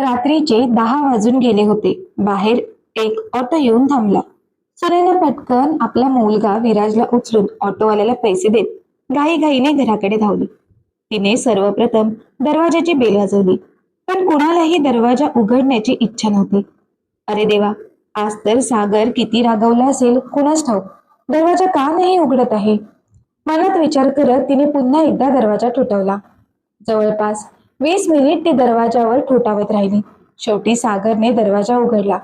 रात्रीचे दहा वाजून गेले होते. बाहेर एक ऑटो येऊन थांबला. सुनेनं पटकन आपला मुलगा विराजला उचलून ऑटोवाल्याला पैसे देत घाईघाईने घराकडे धावली. तिने सर्वप्रथम दरवाजाची बेल वाजवली पण कुणालाही दरवाजा उघडण्याची इच्छा नव्हती. अरे देवा आज तर सागर किती रागावला असेल कुणाच ठाऊक? दरवाजा का नाही उघडत आहे? मनात विचार करत तिने पुन्हा एकदा दरवाजा ठोठावला. जवळपास वीस मिनिट ती दरवाजावर ठोठावत राहिली. शेवटी सागरने दरवाजा उघडला.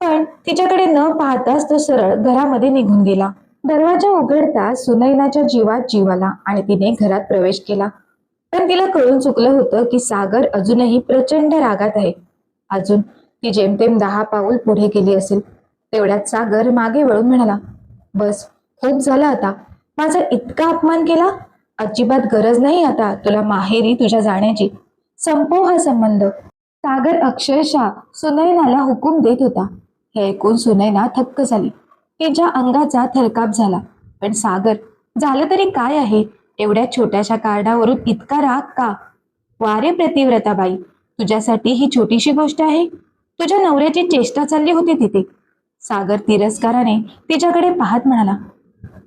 पण तिच्याकडे न पाहताच तो सरळ घरामध्ये निघून गेला. दरवाजा उघडता सुनैनाच्या जीवात जीव आला आणि तिने घरात प्रवेश केला. पण तिला कळून चुकलं होतं की सागर अजूनही प्रचंड रागात आहे. अजून ती जेमतेम दहा पाऊल पुढे गेली असेल. तेवढ्यात सागर मागे वळून म्हणाला बस खूप झालं आता. माझा इतका अपमान केला? अजिबात गरज नाही आता तुला माहेरी तुझ्या जाण्याची. संपव हा संबंध. सागर अक्षरशः सुनैनाला हुकूम देत होता. हे ऐकून सुनैना थक्क झाली. तिच्या अंगाचा थरकाप झाला. पण सागर झालं तरी काय आहे? एवढ्या छोट्याशा कार्डावरून इतका राग का? वारे प्रतिव्रताबाई तुझ्यासाठी ही छोटीशी गोष्ट आहे. तुझ्या नवऱ्याची चेष्टा चालली होती तिथे. सागर तिरस्काराने तिच्याकडे पाहत म्हणाला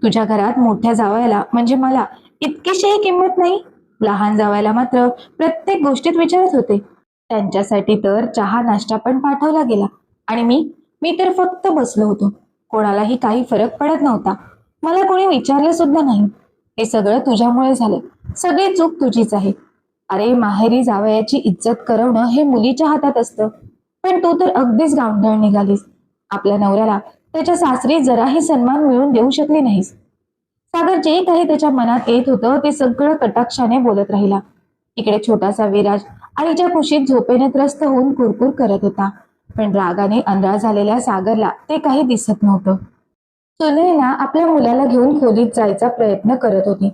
तुझ्या घरात मोठ्या जावयाला म्हणजे मला इतकीशीही किंमत नाही? लहान जावायला मात्र प्रत्येक गोष्टीत विचारत होते. त्यांच्यासाठी तर चहा नाश्ता पण पाठवला गेला. आणि मी मी तर फक्त बसलो होतो. कोणालाही काही फरक पडत नव्हता. मला कोणी विचारलं सुद्धा नाही. हे सगळं तुझ्यामुळे झालं. सगळी चूक तुझीच आहे. अरे माहेरी जावयाची इज्जत करवणं हे मुलीच्या हातात असतं. पण तू तर अगदीच गावंढळ निघालीस. आपल्या नवऱ्याला त्याच्या सासरी जराही सन्मान मिळून देऊ शकली नाहीस. सागर जे काही त्याच्या मनात येत होतं ते सगळं कटाक्षाने बोलत राहिला. इकडे छोटासा विराज आईच्या कुशीत झोपेने त्रस्त होऊन कुरकुर करत होता. पण रागाने अंधार झालेल्या सागरला ते काही दिसत नव्हतं. सुनैना आपल्या मुलाला घेऊन खोलीत जायचा प्रयत्न करत होती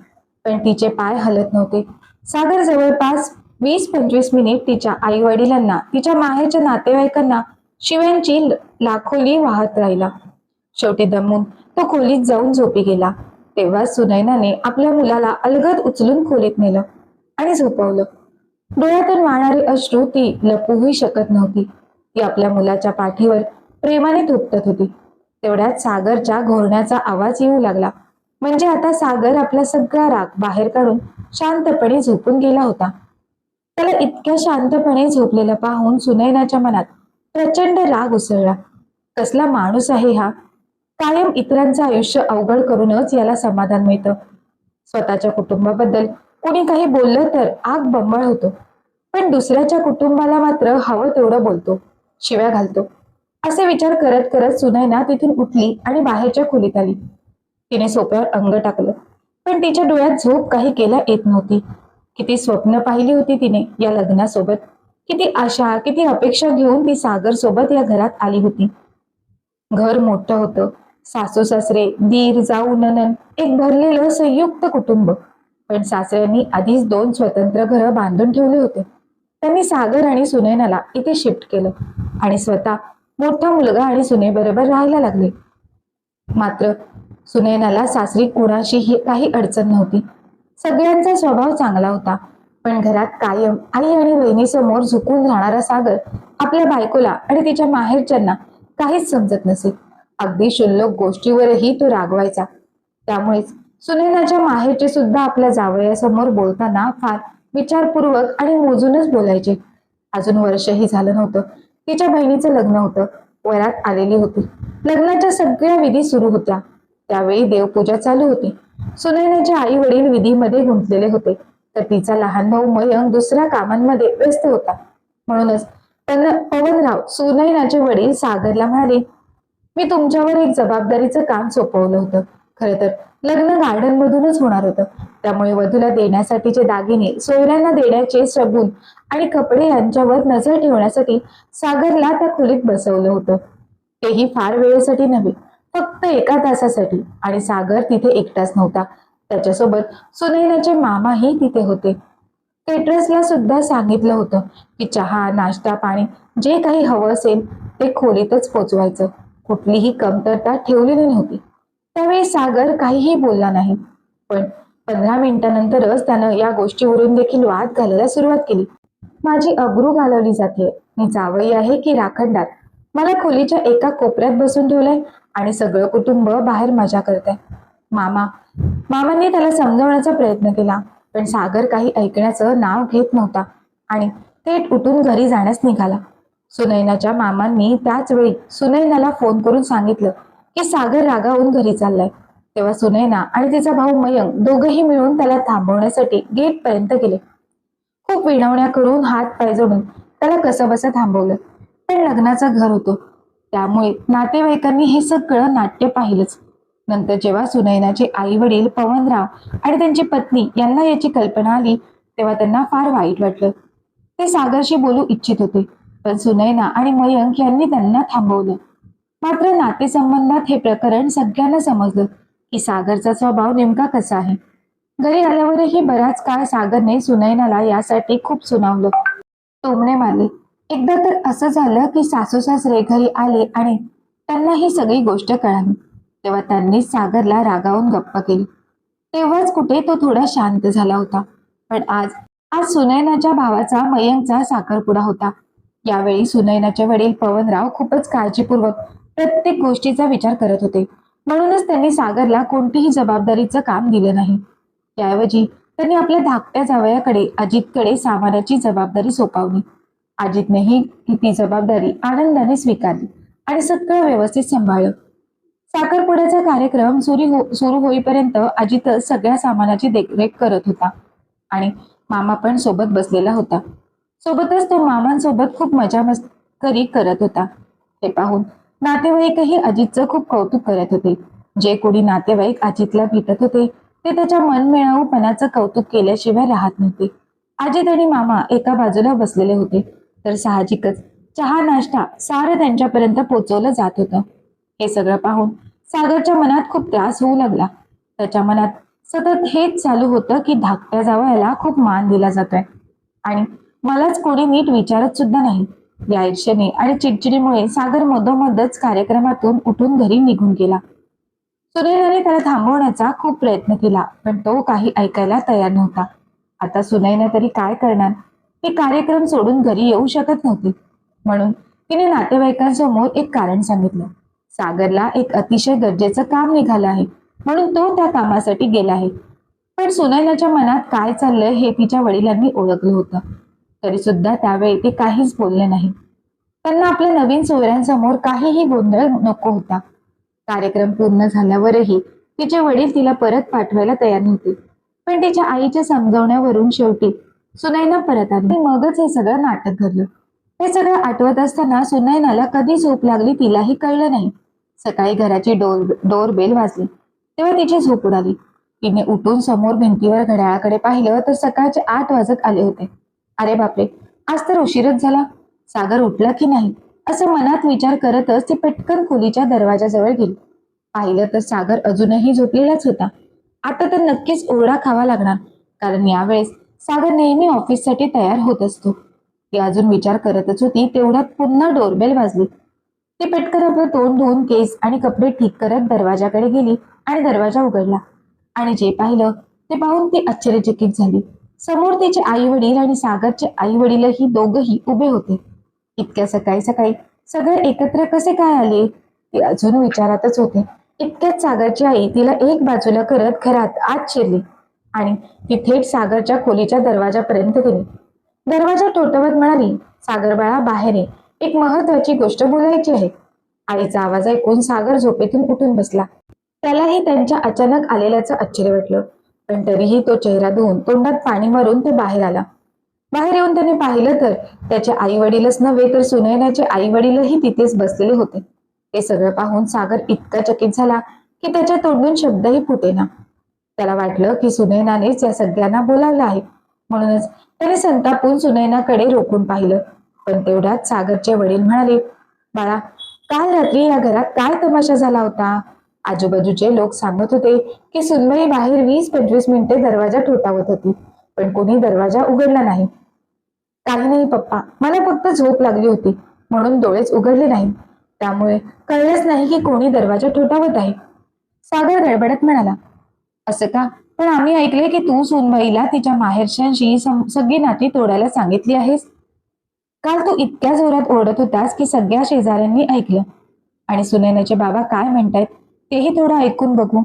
पण तिचे पाय हलत नव्हते. सागर जवळपास वीस पंचवीस मिनिट तिच्या आई वडिलांना तिच्या माहेरच्या नातेवाईकांना शिव्यांची लाखोली वाहत राहिला. शेवटी दमून तो खोलीत जाऊन झोपी गेला. तेव्हा सुनैनाने आपल्या मुलाला अलगद उचलून खोलीत नेलं आणि झोपवलं. डोळ्यातून वाहणारी अश्रू ती लपूही शकत नव्हती. ती आपल्या मुलाच्या पाठीवर प्रेमाने थोपटत होती. तेवढ्यात सागरच्या घोरण्याचा आवाज येऊ लागला. म्हणजे आता सागर आपला सगळा राग बाहेर काढून शांतपणे झोपून गेला होता. त्याला इतक्या शांतपणे झोपलेलं पाहून सुनैनाच्या मनात प्रचंड राग उसळला. कसला माणूस आहे हा? कायम इतरांचं आयुष्य अवघड करूनच याला समाधान मिळतं. स्वतःच्या कुटुंबाबद्दल कोणी काही बोललं तर आग बंबाळ होतो. पण दुसऱ्याच्या कुटुंबाला मात्र हवं तेवढं बोलतो. शिव्या घालतो. असे विचार करत करत सुनैना तिथून उठली आणि बाहेरच्या खोलीत आली. तिने सोप्यावर अंग टाकलं. पण तिच्या डोळ्यात झोप काही केल्या येत नव्हती. किती स्वप्न पाहिली होती तिने या लग्नासोबत. किती आशा किती अपेक्षा घेऊन ती सागर सोबत या घरात आली होती. घर मोठं होतं. सासू सासरे दीर जाऊ ननन एक भरलेलं संयुक्त कुटुंब. पण सासऱ्यांनी आधीच दोन स्वतंत्र घरं बांधून ठेवले होते. त्यांनी सागर आणि सुनैनाला इथे शिफ्ट केलं आणि स्वतः मोठा मुलगा आणि सुनेबरोबर राहायला लागले. मात्र सुनैनाला सासरी कोणाशीही काही अडचण नव्हती. सगळ्यांचा स्वभाव चांगला होता पण घरात कायम आई आणि बहिणीसमोर झुकून राहणारा सागर आपल्या बायकोला आणि तिच्या माहेरच्यांना काहीच समजत नसे. अगदी क्षुल्लक गोष्टीवरही तो रागवायचा. त्यामुळेच सुनैनाच्या माहेरचे सुद्धा आपल्या जावयासमोर बोलताना फार विचारपूर्वक आणि मोजूनच बोलायचे. अजून वर्षही झालं नव्हतं. तिच्या बहिणीचं लग्न होतं. वरात आलेली होती. लग्नाच्या सगळ्या विधी सुरू होत्या. त्यावेळी देवपूजा चालू होती. सुनैनाचे आई वडील विधीमध्ये गुंतलेले होते. तर तिचा लहान भाऊ मयंक दुसऱ्या कामांमध्ये व्यस्त होता. म्हणूनच पवनराव सुनैनाचे वडील सागरला म्हणाले मी तुमच्यावर एक जबाबदारीचं काम सोपवलं होतं. खरं तर लग्न गार्डन मधूनच होणार होतं. त्यामुळे वधूला देण्यासाठीचे दागिने सोयऱ्यांना देण्याचे शगुन आणि कपडे यांच्यावर नजर ठेवण्यासाठी सागरला त्या खोलीत बसवलं होतं. तेही फार वेळेसाठी नव्हे फक्त एका तासासाठी. आणि सागर तिथे एकटाच नव्हता. त्याच्यासोबत सुनैनाचे मामाही तिथे होते. केटरसला सुद्धा सांगितलं होतं की चहा नाश्ता पाणी जे काही हवं असेल ते खोलीतच पोचवायचं. कुठलीही कमतरता ठेवलेली नव्हती. त्यावेळी सागर काहीही बोलला नाही. पण पंधरा मिनिटानंतरच त्यानं या गोष्टीवरून देखील वाद घालायला सुरुवात केली. माझी अब्रू घालवली जाते. मी जावई आहे की राखणदार? मला खोलीच्या एका कोपऱ्यात बसून ठेवलंय आणि सगळं कुटुंब बाहेर मजा करतंय. मामा मामांनी त्याला समजवण्याचा प्रयत्न केला पण सागर काही ऐकण्याचं नाव घेत नव्हता आणि थेट उठून घरी जाण्यास निघाला. सुनैनाच्या मामांनी त्याच वेळी सुनैनाला फोन करून सांगितलं की सागर रागावून घरी चाललाय. तेव्हा सुनैना आणि तिचा भाऊ मयंक दोघंही मिळून त्याला थांबवण्यासाठी गेट पर्यंत गेले. खूप विनवण्या करून हात पाय जोडून त्याला कसं बसं थांबवलं. पण लग्नाचं घर होतं. त्यामुळे नातेवाईकांनी हे सगळं नाट्य पाहिलंच. नंतर जेव्हा सुनैनाचे आई वडील पवनराव आणि त्यांची पत्नी यांना याची कल्पना आली तेव्हा त्यांना फार वाईट वाटलं. ते सागरशी बोलू इच्छित होते. पण सुनैना आणि मयंक यांनी त्यांना थांबवलं. मात्र नातेसंबंधात हे प्रकरण सगळ्यांना समजलं की सागरचा स्वभाव नेमका कसा आहे. घरी आल्यावरही बराच काळ सागरने सुनैनाला यासाठी खूप सुनावलं. टोमणे मारले. एकदा तर असं झालं की सासू सासरे घरी आले आणि त्यांना ही सगळी गोष्ट कळाली. तेव्हा त्यांनी सागरला रागावून गप्पा केली. तेव्हाच कुठे तो थोडा शांत झाला होता. पण आज आज सुनैनाच्या भावाचा मयंकचा साखरपुडा होता. यावेळी सुनैनाचे वडील पवनराव खूपच काळजीपूर्वक प्रत्येक गोष्टीचा विचार करत होते. म्हणूनच त्यांनी सागरला कोणतीही जबाबदारीचं काम दिलं नाही. त्याऐवजी त्यांनी आपल्या धाकट्या जावयाकडे अजितकडे सामानाची जबाबदारी सोपावली. अजितनेही ती जबाबदारी आनंदाने स्वीकारली आणि सगळं व्यवस्थित सांभाळलं. साखरपुड्याचा कार्यक्रम सुरू हो सुरू होईपर्यंत अजित सगळ्या सामानाची देखरेख करत होता आणि मामा पण सोबत बसलेला होता. सोबतच तो मामांसोबत खूप मजा मस्करी करत होता. ते पाहून नातेवाईकही अजितचं खूप कौतुक करत होते. जे कोणी नातेवाईक अजितला भेटत होते ते त्याच्या मनमिळाऊपणाचं कौतुक केल्याशिवाय राहत नव्हते. अजित आणि मामा एका बाजूला बसलेले होते. तर साहजिकच चहा नाश्ता सारं त्यांच्यापर्यंत पोचवलं जात होतं. हे सगळं पाहून सागरच्या मनात खूप त्रास होऊ लागला. त्याच्या मनात सतत हेच चालू होतं की धाकट्या जावयाला खूप मान दिला जातोय. आणि मलाच कोणी नीट विचारत सुद्धा नाही. या ईर्षेने आणि चिडचिडीमुळे सागर मधोमधच कार्यक्रमातून उठून घरी निघून गेला. सुनैनाने त्याला थांबवण्याचा खूप प्रयत्न केला पण तो काही ऐकायला तयार नव्हता. आता सुनैना तरी काय करणार? ती कार्यक्रम सोडून घरी येऊ शकत नव्हती. म्हणून तिने नातेवाईकांसमोर एक कारण सांगितलं. सागरला एक अतिशय गरजेचं काम निघालं आहे म्हणून तो त्या कामासाठी गेला आहे. पण सुनैनाच्या मनात काय चाललंय हे तिच्या वडिलांनी ओळखलं होतं. तरी सुद्धा त्यावेळी ते काहीच बोलले नाही. त्यांना आपल्या नवीन सोयऱ्यांसमोर काहीही गोंधळ नको होता. कार्यक्रम पूर्ण झाल्यावरही तिचे वडील तिला परत पाठवायला तयार नव्हते. पण तिच्या आईच्या समजवण्यावरून शेवटी सुनैना परत आली. मगच हे सगळं नाटक घडलं. हे सगळं आठवत असताना सुनैनाला कधी झोप लागली तिलाही कळलं नाही. सकाळी घराची डोर डोर बेल वाजली. तेव्हा तिची झोप उडाली. तिने उठून समोर भिंतीवर घड्याळाकडे पाहिलं तर सकाळचे आठ वाजत आले होते. अरे बापरे आज तर उशीरच झाला. सागर उठला की नाही? असं मनात विचार करतच ती पटकन खोलीच्या दरवाजाजवळ गेली. पाहिलं तर सागर अजूनही झोपलेलाच होता. आता तर नक्कीच ओरडा खावा लागणार कारण यावेळेस सागर नेहमी ऑफिससाठी तयार होत असतो. ती अजून विचार करतच होती तेवढ्यात पुन्हा डोरबेल वाजली. ती पटकन आपलं तोंड धुवून केस आणि कपडे ठीक करत दरवाजाकडे गेली आणि दरवाजा उघडला. आणि जे पाहिलं ते पाहून ती आश्चर्यचकित झाली. समोर तिचे आई वडील आणि सागरचे आई वडीलही दोघही उभे होते. इतक्या सकाळी सकाळी सगळे एकत्र कसे काय आले? ते अजून विचारातच होते. इतक्याच सागरची आई तिला एक बाजूला करत घरात आत शिरली आणि ती थेट सागरच्या खोलीच्या दरवाजापर्यंत गेली. दरवाजा टोटवत म्हणाली सागर बाळा बाहेर ये. एक महत्वाची गोष्ट बोलायची आहे. आईचा आवाज ऐकून सागर झोपेतून उठून बसला. त्यालाही त्यांच्या अचानक आलेल्याचं आश्चर्य वाटलं. पण तरीही तो चेहरा धुवून तोंडात पाणी मारून ते बाहेर आला. बाहेर येऊन त्याने पाहिलं तर त्याचे आई वडीलच नव्हे तर सुनैनाचे आई वडीलही तिथेच बसलेले होते. ते सगळं पाहून सागर इतका चकित झाला की त्याच्या तोंडून शब्दही फुटेना. त्याला वाटलं की सुनैनानेच या सगळ्यांना बोलावलं आहे. म्हणूनच त्याने संतापून सुनैनाकडे रोखून पाहिलं. पण तेवढ्यात सागरचे वडील म्हणाले बाळा काल रात्री या घरात काय तमाशा झाला होता? आजूबाजूचे लोक सांगत होते की सुनबाई बाहेर वीस पंचवीस मिनिटे दरवाजा ठोठावत होती पण कोणी दरवाजा उघडला नाही. काही नाही पप्पा मला फक्त झोप लागली होती म्हणून डोळेच उघडले नाही त्यामुळे कळलंच नाही की कोणी दरवाजा ठोठावत आहे. सागर गडबडत म्हणाला असं का? पण आम्ही ऐकले की तू सोनबाईला तिच्या माहेरशांशी सगळी नाती तोडायला सांगितली आहेस. काल तू इतक्या जोरात ओरडत होतास की सगळ्या शेजाऱ्यांनी ऐकलं. आणि सुनैनाचे बाबा काय म्हणतायत? तेही थोडं ऐकून बघू.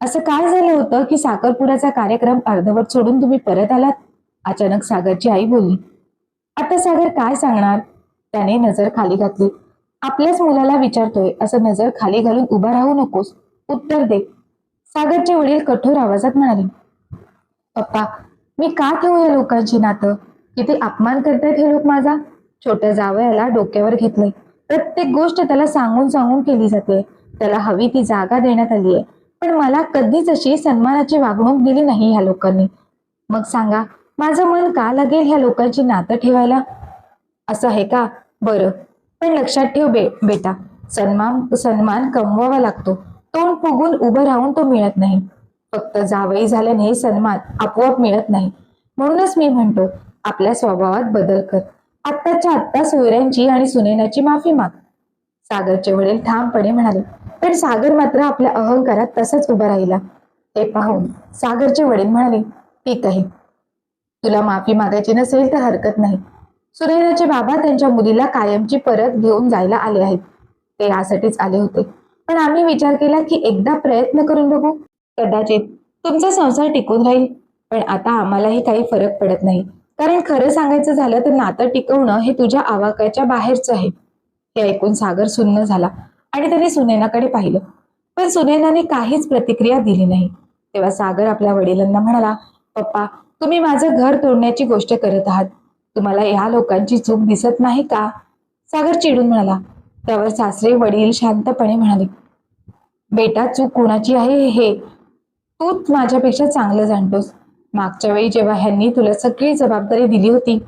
असं काय झालं होतं की साखरपुड्याचा कार्यक्रम अर्धवट सोडून तुम्ही परत आलात? अचानक सागरची आई बोलली आता सागर काय सांगणार? त्याने नजर खाली घातली. आपल्याच मुलाला विचारतोय असं नजर खाली घालून उभा राहू नकोस. उत्तर दे. सागरचे वडील कठोर आवाजात म्हणाले पप्पा मी का ठेवू या लोकांची नातं? किती अपमान करतायत हे लोक माझा. छोट्या जावयाला डोक्यावर घेतले. प्रत्येक गोष्ट त्याला सांगून सांगून केली जाते. त्याला हवी ती जागा देण्यात आली आहे. पण मला कधीच अशी सन्मानाची वागणूक दिली नाही ह्या लोकांनी. मग सांगा माझं मन का लागेल ह्या लोकांची नातं ठेवायला? असं आहे का? बरं. पण लक्षात ठेव बे बेटा. सन्मान सन्मान कमवावा लागतो. तोंड फुगून उभं राहून तो मिळत नाही. फक्त जावई झाल्याने सन्मान आपोआप मिळत नाही. म्हणूनच मी म्हणतो आपल्या स्वभावात बदल कर. आत्ताच्या आत्ता सोयऱ्यांची आणि सुनेनाची माफी माग. सागरचे वडील ठामपणे म्हणाले पण सागर मात्र आपल्या अहंकारात तसंच उभा राहिला. ते पाहून सागरचे वडील म्हणाले ठीक आहे. तुला माफी मागायची नसेल तर हरकत नाही. सुरेंद्राचे बाबा त्यांच्या मुलीला कायमची परत घेऊन जायला आले आहेत. ते यासाठीच आले होते. पण आम्ही विचार केला की एकदा प्रयत्न करून बघू. कदाचित तुमचा संसार टिकून राहील. पण आता आम्हालाही काही फरक पडत नाही. कारण खरं सांगायचं झालं तर नातं टिकवणं हे तुझ्या आवाक्याच्या बाहेरचं आहे. हे ऐकून सागर सुन्न झाला. आणि त्याने सुनैनाकडे पाहिलं. पण सुनैनाने काहीच प्रतिक्रिया दिली नाही. तेव्हा सागर आपल्या वडिलांना म्हणाला पप्पा तुम्ही माझं घर तोडण्याची गोष्ट करत आहात. तुम्हाला या लोकांची चूक दिसत नाही का? सागर चिडून म्हणाला. त्यावर सासरे वडील शांतपणे म्हणाले बेटा चूक कोणाची आहे हे? तूच माझ्यापेक्षा चांगलं जाणतोस. मागच्या वेळी जेव्हा ह्यांनी तुला सगळी जबाबदारी दिली होती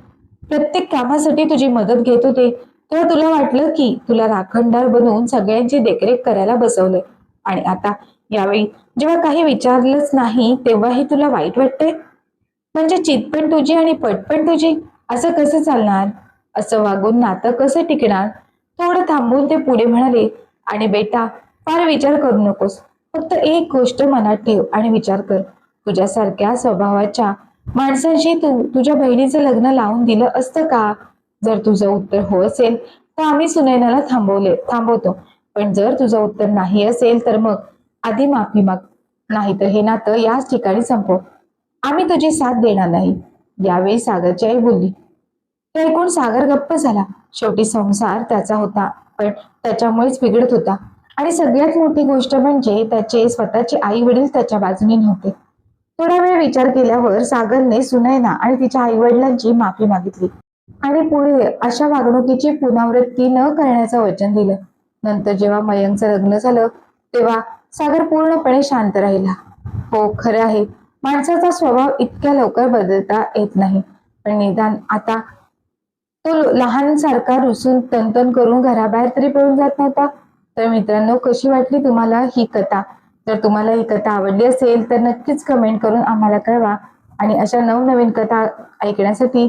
प्रत्येक कामासाठी तुझी मदत घेत होते तेव्हा तुला वाटलं की तुला राखणदार बनवून सगळ्यांची देखरेख करायला बसवलंय. आणि आता यावेळी जेव्हा काही विचारलंच नाही तेव्हाही तुला वाईट वाटतंय? म्हणजे चित पण तुझी आणि पट पण तुझी असं कसं चालणार? असं वागून नातं कसं टिकणार? थोडं थांबून ते पुढे म्हणाले आणि बेटा फार विचार करू नकोस. फक्त एक गोष्ट मनात ठेव आणि विचार कर. तुझ्यासारख्या स्वभावाच्या माणसांशी तू तुझ्या बहिणीचं लग्न लावून दिलं असतं का? जर तुझं उत्तर हो असेल तर आम्ही सुनैनाला थांबवले थांबवतो. पण जर तुझं उत्तर नाही असेल तर मग आधी माफी माग. नाहीतर हे नातं याच ठिकाणी संपव. आम्ही तुझी साथ देणार नाही. यावेळी सागरची आई बोलली ते ऐकून सागर गप्प झाला. शेवटी संसार त्याचा होता पण त्याच्यामुळेच बिघडत होता. आणि सगळ्यात मोठी गोष्ट म्हणजे त्याचे स्वतःचे आई वडील त्याच्या बाजूने नव्हते. थोडा वेळ विचार केल्यावर सागरने सुनैना आणि तिच्या आई वडिलांची माफी मागितली. आणि पुढे अशा वागणुकीची पुनरावृत्ती न करण्याचं वचन दिलं. नंतर जेव्हा मयंकचं लग्न झालं तेव्हा सागर पूर्णपणे शांत राहिला. हो खरं आहे. माणसाचा स्वभाव इतक्या लवकर बदलता येत नाही. पण निदान आता तो लहानसारखा रुसून तनतन करून घराबाहेर तरी पळून जात नव्हता. तर मित्रांनो कशी वाटली तुम्हाला ही कथा? जर तुम्हाला ही कथा आवडली असेल तर नक्कीच कमेंट करून आम्हाला कळवा. आणि अशा नवनवीन कथा ऐकण्यासाठी